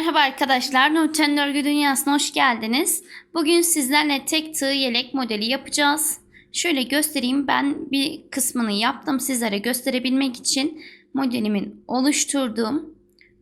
Merhaba arkadaşlar, Nurten Örgü Dünyası'na hoş geldiniz. Bugün sizlerle tek tığ yelek modeli yapacağız. Şöyle göstereyim, ben bir kısmını yaptım sizlere gösterebilmek için modelimin oluşturduğum.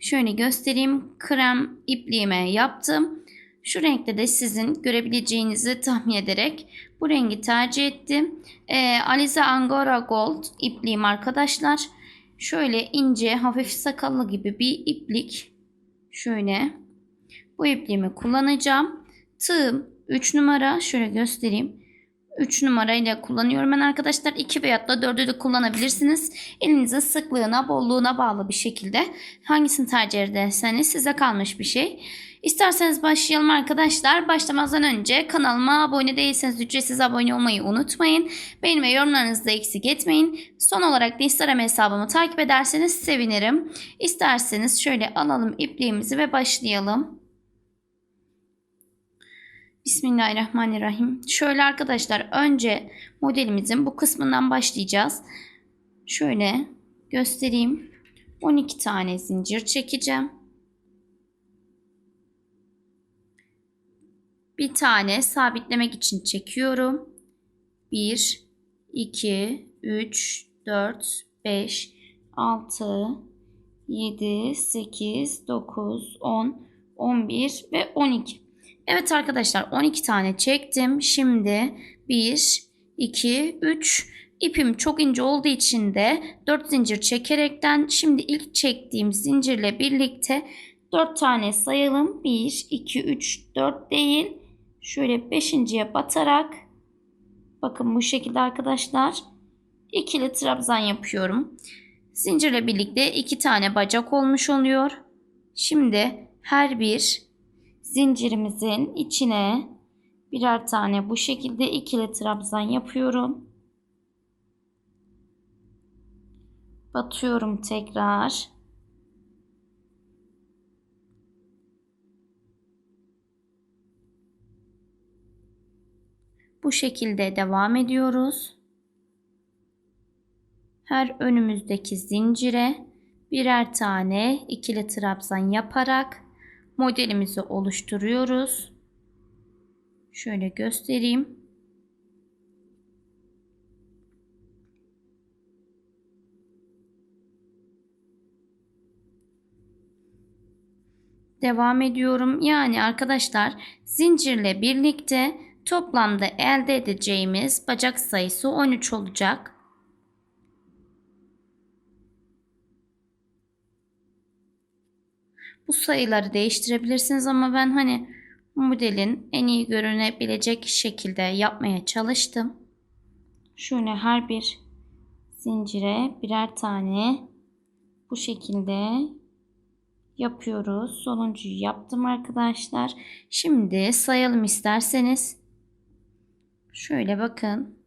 Şöyle göstereyim, krem ipliğime yaptım. Şu renkte de sizin görebileceğinizi tahmin ederek bu rengi tercih ettim. Ee, Alize Angora Gold ipliğim arkadaşlar. Şöyle ince, hafif sakallı gibi bir iplik. Şöyle bu ipliğimi kullanacağım. Tığım 3 numara. Şöyle göstereyim. 3 numarayla kullanıyorum ben arkadaşlar. 2 veyahut da 4'ü de kullanabilirsiniz. Elinizin sıklığına, bolluğuna bağlı bir şekilde. Hangisini tercih ederseniz size kalmış bir şey. İsterseniz başlayalım arkadaşlar. Başlamazdan önce kanalıma abone değilseniz ücretsiz abone olmayı unutmayın. Benim ve yorumlarınızı da eksik etmeyin. Son olarak da Instagram hesabımı takip ederseniz sevinirim. İsterseniz şöyle alalım ipliğimizi ve başlayalım. Bismillahirrahmanirrahim. Şöyle arkadaşlar önce modelimizin bu kısmından başlayacağız. Şöyle göstereyim. 12 tane zincir çekeceğim. Bir tane sabitlemek için çekiyorum. 1 2 3 4 5 6 7 8 9 10 11 ve 12. Evet arkadaşlar 12 tane çektim. Şimdi 1 2 3 ipim çok ince olduğu için de 4 zincir çekerekten şimdi ilk çektiğim zincirle birlikte 4 tane sayalım. 1 2 3 4 değil. Şöyle 5.ye batarak bakın bu şekilde arkadaşlar ikili trabzan yapıyorum. Zincirle birlikte iki tane bacak olmuş oluyor. Şimdi her bir zincirimizin içine birer tane bu şekilde ikili trabzan yapıyorum. Batıyorum tekrar. Bu şekilde devam ediyoruz. Her önümüzdeki zincire birer tane ikili trabzan yaparak modelimizi oluşturuyoruz. Şöyle göstereyim. Devam ediyorum. Yani arkadaşlar zincirle birlikte toplamda elde edeceğimiz bacak sayısı 13 olacak. Bu sayıları değiştirebilirsiniz ama ben hani modelin en iyi görünebilecek şekilde yapmaya çalıştım. Şöyle her bir zincire birer tane bu şekilde yapıyoruz. Sonuncuyu yaptım arkadaşlar. Şimdi sayalım isterseniz. Şöyle bakın.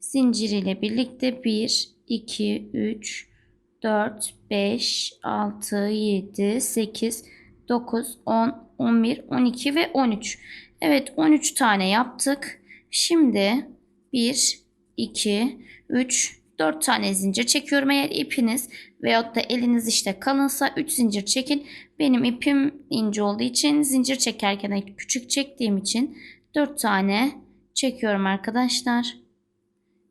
Zincir ile birlikte 1, 2, 3, 4, 5, 6, 7, 8, 9, 10, 11, 12 ve 13. Evet 13 tane yaptık. Şimdi 1, 2, 3, 4 tane zincir çekiyorum. Eğer ipiniz veyahut da eliniz işte kalınsa 3 zincir çekin. Benim ipim ince olduğu için zincir çekerken küçük çektiğim için 4 tane çekiyorum arkadaşlar.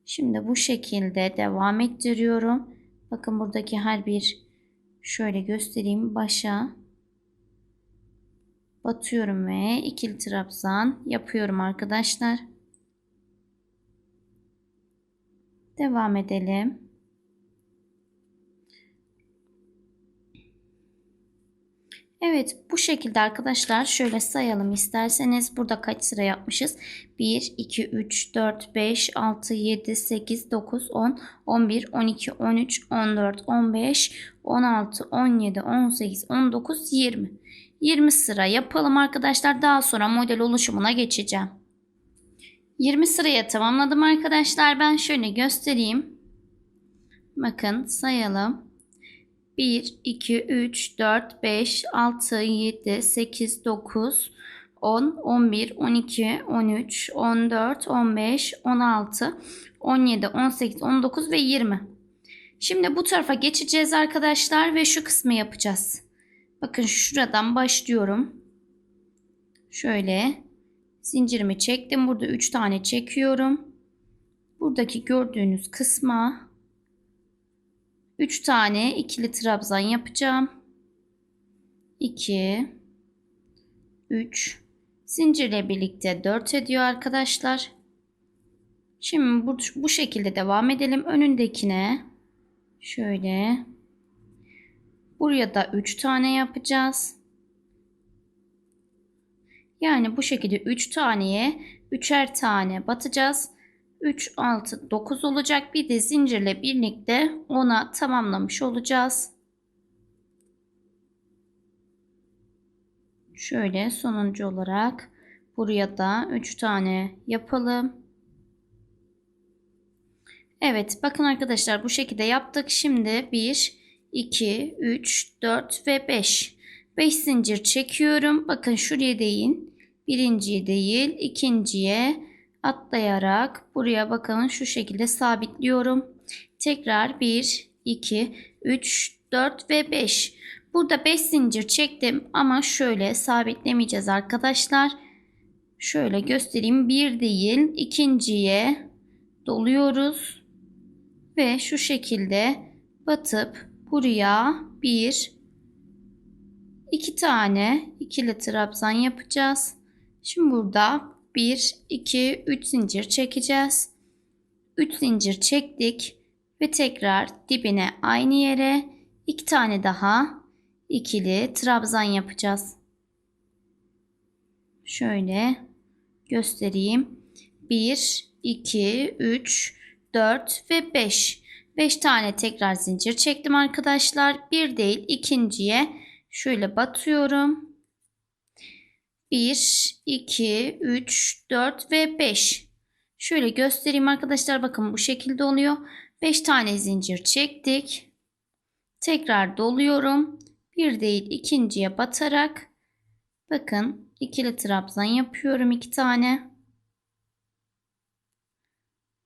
Şimdi bu şekilde devam ettiriyorum. Bakın buradaki her bir şöyle göstereyim başa batıyorum ve ikili trabzan yapıyorum arkadaşlar. Devam edelim. Evet bu şekilde arkadaşlar şöyle sayalım isterseniz. Burada kaç sıra yapmışız? 1 2 3 4 5 6 7 8 9 10 11 12 13 14 15 16 17 18 19 20 20 sıra yapalım arkadaşlar. Daha sonra model oluşumuna geçeceğim. 20 sıraya tamamladım arkadaşlar. Ben şöyle göstereyim. Bakın sayalım 1, 2, 3, 4, 5, 6, 7, 8, 9, 10, 11, 12, 13, 14, 15, 16, 17, 18, 19 ve 20. Şimdi bu tarafa geçeceğiz arkadaşlar ve şu kısmı yapacağız. Bakın şuradan başlıyorum. Şöyle zincirimi çektim. Burada 3 tane çekiyorum. Buradaki gördüğünüz kısma 3 tane ikili trabzan yapacağım. 2 3 zincirle birlikte 4 ediyor arkadaşlar. Şimdi bu, bu şekilde devam edelim. Önündekine şöyle buraya da 3 tane yapacağız. Yani bu şekilde 3 taneye 3'er tane batacağız. 3, 6, 9 olacak. Bir de zincirle birlikte 10'a tamamlamış olacağız. Şöyle sonuncu olarak buraya da 3 tane yapalım. Evet bakın arkadaşlar bu şekilde yaptık. Şimdi 1, 2, 3, 4 ve 5. 5 zincir çekiyorum. Bakın şuraya değin. Birinciye değil ikinciye atlayarak buraya bakın şu şekilde sabitliyorum. Tekrar 1, 2, 3, 4 ve 5. Burada 5 zincir çektim ama şöyle sabitlemeyeceğiz arkadaşlar. Şöyle göstereyim. Bir değil ikinciye doluyoruz. Ve şu şekilde batıp buraya bir iki tane ikili trabzan yapacağız. Şimdi burada 1, 2, 3 zincir çekeceğiz. 3 zincir çektik ve tekrar dibine aynı yere iki tane daha ikili trabzan yapacağız. Şöyle göstereyim. 1, 2, 3, 4 ve 5. 5 tane tekrar zincir çektim arkadaşlar. Bir değil ikinciye şöyle batıyorum. 1, 2, 3, 4 ve 5. Şöyle göstereyim arkadaşlar. Bakın bu şekilde oluyor. 5 tane zincir çektik. Tekrar doluyorum. Bir değil ikinciye batarak bakın ikili trabzan yapıyorum iki tane.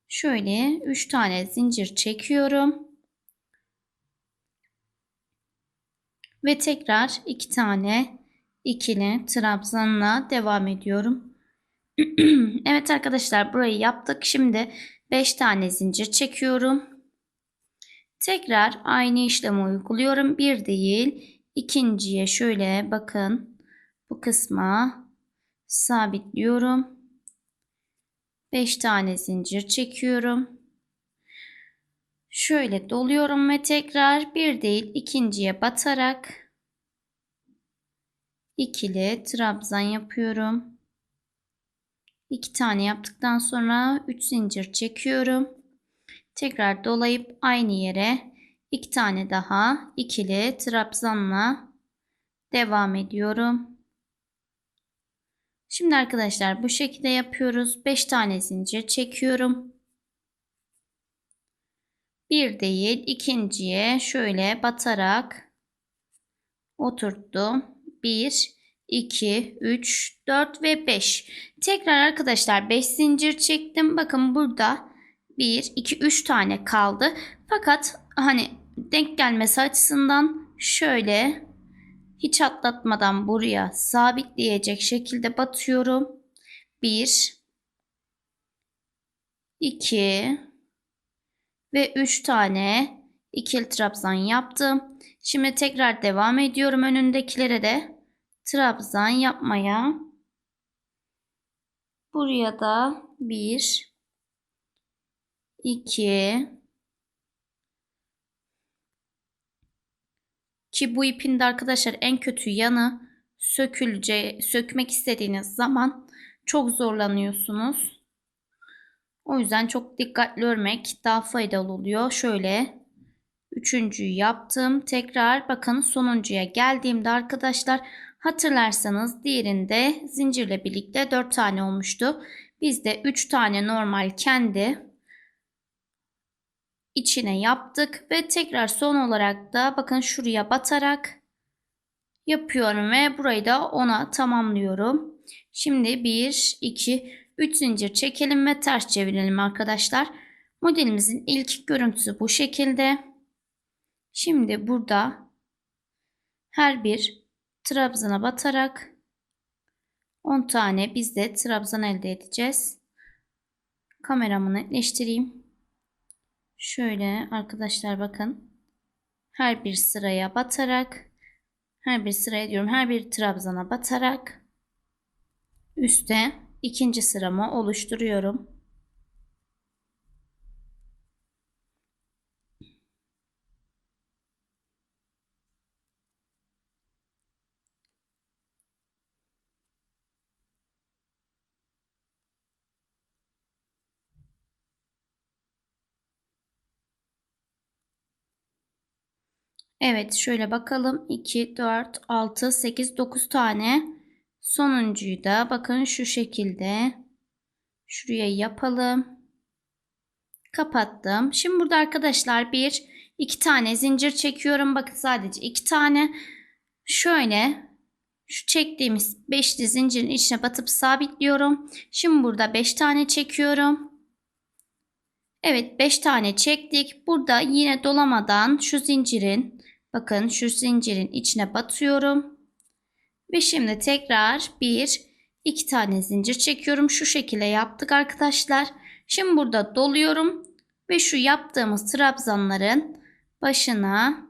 Şöyle 3 tane zincir çekiyorum. Ve tekrar 2 tane ikili trabzanla devam ediyorum. evet arkadaşlar burayı yaptık. Şimdi 5 tane zincir çekiyorum. Tekrar aynı işlemi uyguluyorum. Bir değil ikinciye şöyle bakın bu kısma sabitliyorum. 5 tane zincir çekiyorum. Şöyle doluyorum ve tekrar bir değil ikinciye batarak ikili trabzan yapıyorum. 2 tane yaptıktan sonra 3 zincir çekiyorum. Tekrar dolayıp aynı yere 2 tane daha ikili trabzanla devam ediyorum. Şimdi arkadaşlar bu şekilde yapıyoruz. 5 tane zincir çekiyorum. Bir değil ikinciye şöyle batarak oturttum. 1, 2, 3, 4 ve 5. Tekrar arkadaşlar 5 zincir çektim. Bakın burada 1, 2, 3 tane kaldı. Fakat hani denk gelmesi açısından şöyle hiç atlatmadan buraya sabitleyecek şekilde batıyorum. 1 2 ve 3 tane ikili trabzan yaptım. Şimdi tekrar devam ediyorum önündekilere de trabzan yapmaya. Buraya da 1 2 Ki bu ipin de arkadaşlar en kötü yanı sökülce sökmek istediğiniz zaman çok zorlanıyorsunuz. O yüzden çok dikkatli örmek daha faydalı oluyor. Şöyle üçüncüyü yaptım. Tekrar bakın sonuncuya geldiğimde arkadaşlar hatırlarsanız diğerinde zincirle birlikte 4 tane olmuştu. Bizde 3 tane normal kendi içine yaptık ve tekrar son olarak da bakın şuraya batarak yapıyorum ve burayı da ona tamamlıyorum. Şimdi 1 2 3 zincir çekelim ve ters çevirelim arkadaşlar. Modelimizin ilk görüntüsü bu şekilde. Şimdi burada her bir trabzana batarak 10 tane biz de trabzan elde edeceğiz. Kameramı netleştireyim. Şöyle arkadaşlar bakın. Her bir sıraya batarak her bir sıraya diyorum her bir trabzana batarak üste ikinci sıramı oluşturuyorum. Evet şöyle bakalım. 2, 4, 6, 8, 9 tane. Sonuncuyu da bakın şu şekilde şuraya yapalım. Kapattım. Şimdi burada arkadaşlar bir iki tane zincir çekiyorum. Bakın sadece iki tane. Şöyle şu çektiğimiz beşli zincirin içine batıp sabitliyorum. Şimdi burada beş tane çekiyorum. Evet 5 tane çektik. Burada yine dolamadan şu zincirin bakın şu zincirin içine batıyorum. Ve şimdi tekrar 1 2 tane zincir çekiyorum. Şu şekilde yaptık arkadaşlar. Şimdi burada doluyorum ve şu yaptığımız trabzanların başına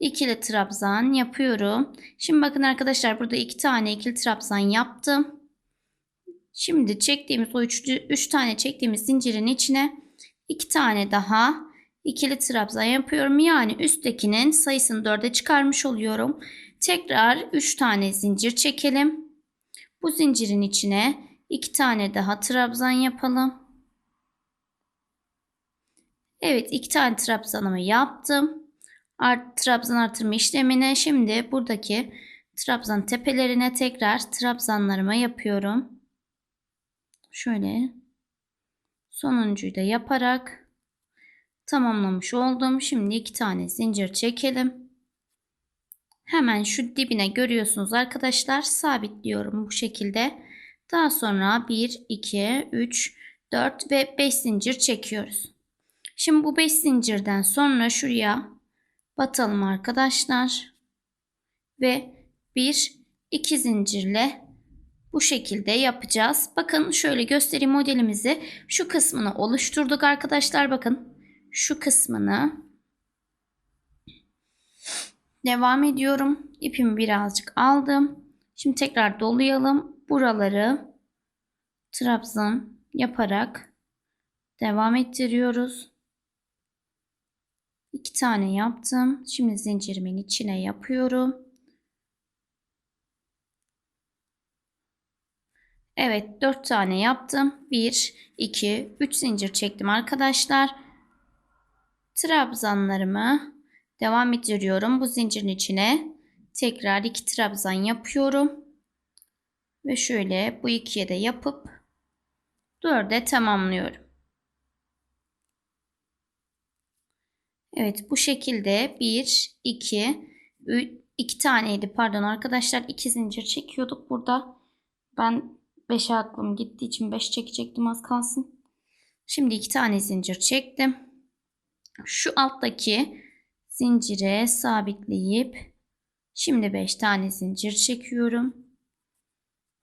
ikili trabzan yapıyorum. Şimdi bakın arkadaşlar burada iki tane ikili trabzan yaptım. Şimdi çektiğimiz o üçlü, üç tane çektiğimiz zincirin içine iki tane daha ikili trabzan yapıyorum. Yani üsttekinin sayısını dörde çıkarmış oluyorum. Tekrar üç tane zincir çekelim. Bu zincirin içine iki tane daha trabzan yapalım. Evet iki tane trabzanımı yaptım. Art, trabzan artırma işlemine şimdi buradaki trabzan tepelerine tekrar trabzanlarımı yapıyorum. Şöyle sonuncuyu da yaparak tamamlamış oldum. Şimdi iki tane zincir çekelim. Hemen şu dibine görüyorsunuz arkadaşlar sabitliyorum bu şekilde. Daha sonra 1, 2, 3, 4 ve 5 zincir çekiyoruz. Şimdi bu 5 zincirden sonra şuraya batalım arkadaşlar. Ve 1, 2 zincirle bu şekilde yapacağız. Bakın şöyle göstereyim modelimizi. Şu kısmını oluşturduk arkadaşlar. Bakın şu kısmını devam ediyorum. İpimi birazcık aldım. Şimdi tekrar dolayalım. Buraları trabzan yaparak devam ettiriyoruz. İki tane yaptım. Şimdi zincirimin içine yapıyorum. Evet 4 tane yaptım. 1, 2, 3 zincir çektim arkadaşlar. Trabzanlarımı devam ettiriyorum. Bu zincirin içine tekrar 2 trabzan yapıyorum. Ve şöyle bu ikiye de yapıp 4'e tamamlıyorum. Evet bu şekilde 1, 2, 3, 2 taneydi pardon arkadaşlar 2 zincir çekiyorduk burada. Ben 5'e aklım gittiği için 5 çekecektim az kalsın. Şimdi 2 tane zincir çektim. Şu alttaki zincire sabitleyip şimdi 5 tane zincir çekiyorum.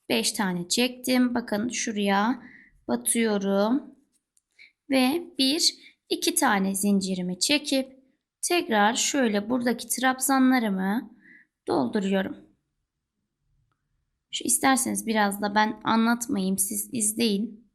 5 tane çektim. Bakın şuraya batıyorum. Ve 1 2 tane zincirimi çekip tekrar şöyle buradaki trabzanlarımı dolduruyorum. Şu isterseniz biraz da ben anlatmayayım siz izleyin.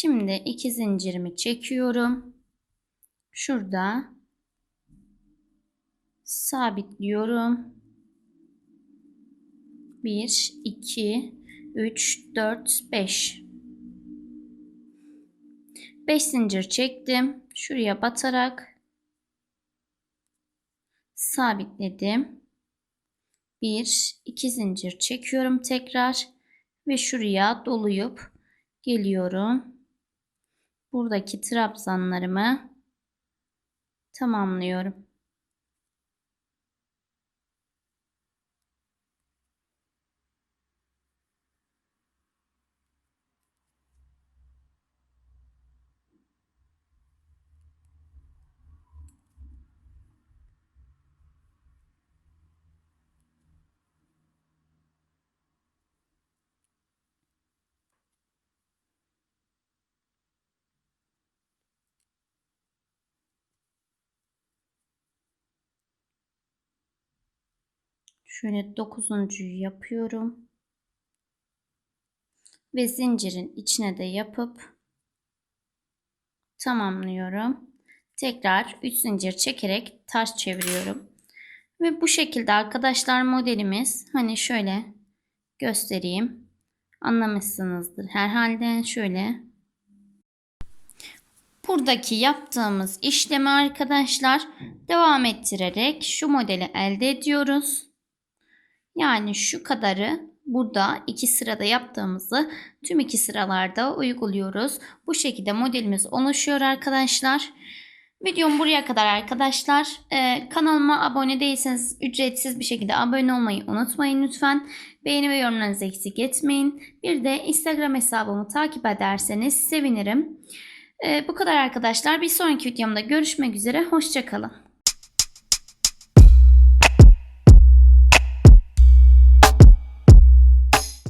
Şimdi iki zincirimi çekiyorum. Şurada sabitliyorum. 1 2 3 4 5 5 zincir çektim. Şuraya batarak sabitledim. Bir, iki zincir çekiyorum tekrar ve şuraya doluyup geliyorum. Buradaki trabzanlarımı tamamlıyorum. Şöyle dokuzuncuyu yapıyorum. Ve zincirin içine de yapıp tamamlıyorum. Tekrar 3 zincir çekerek ters çeviriyorum. Ve bu şekilde arkadaşlar modelimiz hani şöyle göstereyim. Anlamışsınızdır herhalde şöyle. Buradaki yaptığımız işlemi arkadaşlar devam ettirerek şu modeli elde ediyoruz. Yani şu kadarı burada iki sırada yaptığımızı tüm iki sıralarda uyguluyoruz. Bu şekilde modelimiz oluşuyor arkadaşlar. Videom buraya kadar arkadaşlar. Ee, kanalıma abone değilseniz ücretsiz bir şekilde abone olmayı unutmayın lütfen. Beğeni ve yorumlarınızı eksik etmeyin. Bir de Instagram hesabımı takip ederseniz sevinirim. Ee, bu kadar arkadaşlar. Bir sonraki videomda görüşmek üzere. Hoşçakalın.